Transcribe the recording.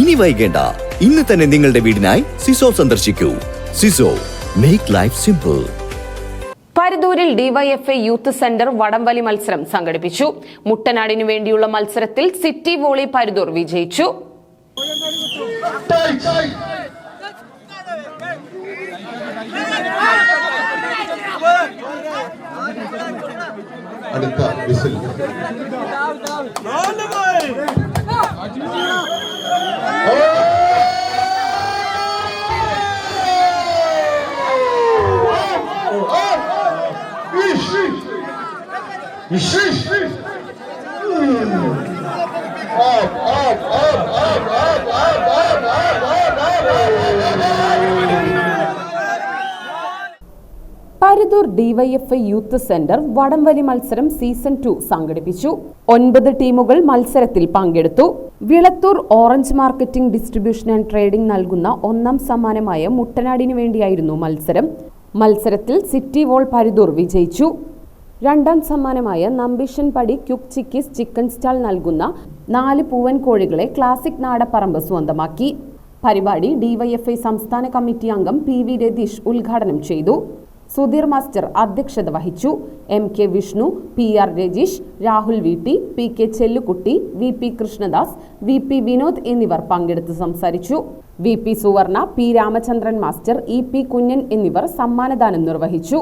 ഇനി വൈകേണ്ട. ഇന്ന് തന്നെ നിങ്ങളുടെ വീടിനായി സിസോ സന്ദർശിക്കൂ. സിസോ മേക്ക് ലൈഫ് സിമ്പിൾ പരുതൂരിൽ ഡിവൈഎഫ്എ യൂത്ത് സെന്റർ വടംവലി മത്സരം സംഘടിപ്പിച്ചു. മുട്ടനാടിനു വേണ്ടിയുള്ള മത്സരത്തിൽ സിറ്റി വോളി പരുതൂർ വിജയിച്ചു. അടുത്ത വിസിൽ. പരുതൂർ ഡിവൈഎഫ്ഐ യൂത്ത് സെന്റർ വടംവലി മത്സരം സീസൺ ടു സംഘടിപ്പിച്ചു. ഒൻപത് ടീമുകൾ മത്സരത്തിൽ പങ്കെടുത്തു. Vilathur orange marketing distribution and trading നൽകുന്ന ഒന്നാം സമ്മാനമായ മുട്ടനാടിനു വേണ്ടിയായിരുന്നു മത്സരം. മത്സരത്തിൽ സിറ്റി വോൾ പരുതൂർ വിജയിച്ചു. രണ്ടാം സമ്മാനമായ നമ്പിഷൻ പടി ക്യുക്ക് ചിക്കിസ് ചിക്കൻ സ്റ്റാൾ നൽകുന്ന നാല് പൂവൻ കോഴികളെ ക്ലാസിക് നാടപ്പറമ്പ് സ്വന്തമാക്കി. പരിപാടി ഡിവൈഎഫ്ഐ സംസ്ഥാന കമ്മിറ്റി അംഗം പി വി രതീഷ് ഉദ്ഘാടനം ചെയ്തു. സുധീർ മാസ്റ്റർ അധ്യക്ഷത വഹിച്ചു. M K Vishnu P R Rajeesh Rahul V T P K Chellukutty V P Krishnadas V P Vinod എന്നിവർ പങ്കെടുത്ത് സംസാരിച്ചു. V P Suvarna P Ramachandran master E P Kunjan എന്നിവർ സമ്മാനദാനം നിർവഹിച്ചു.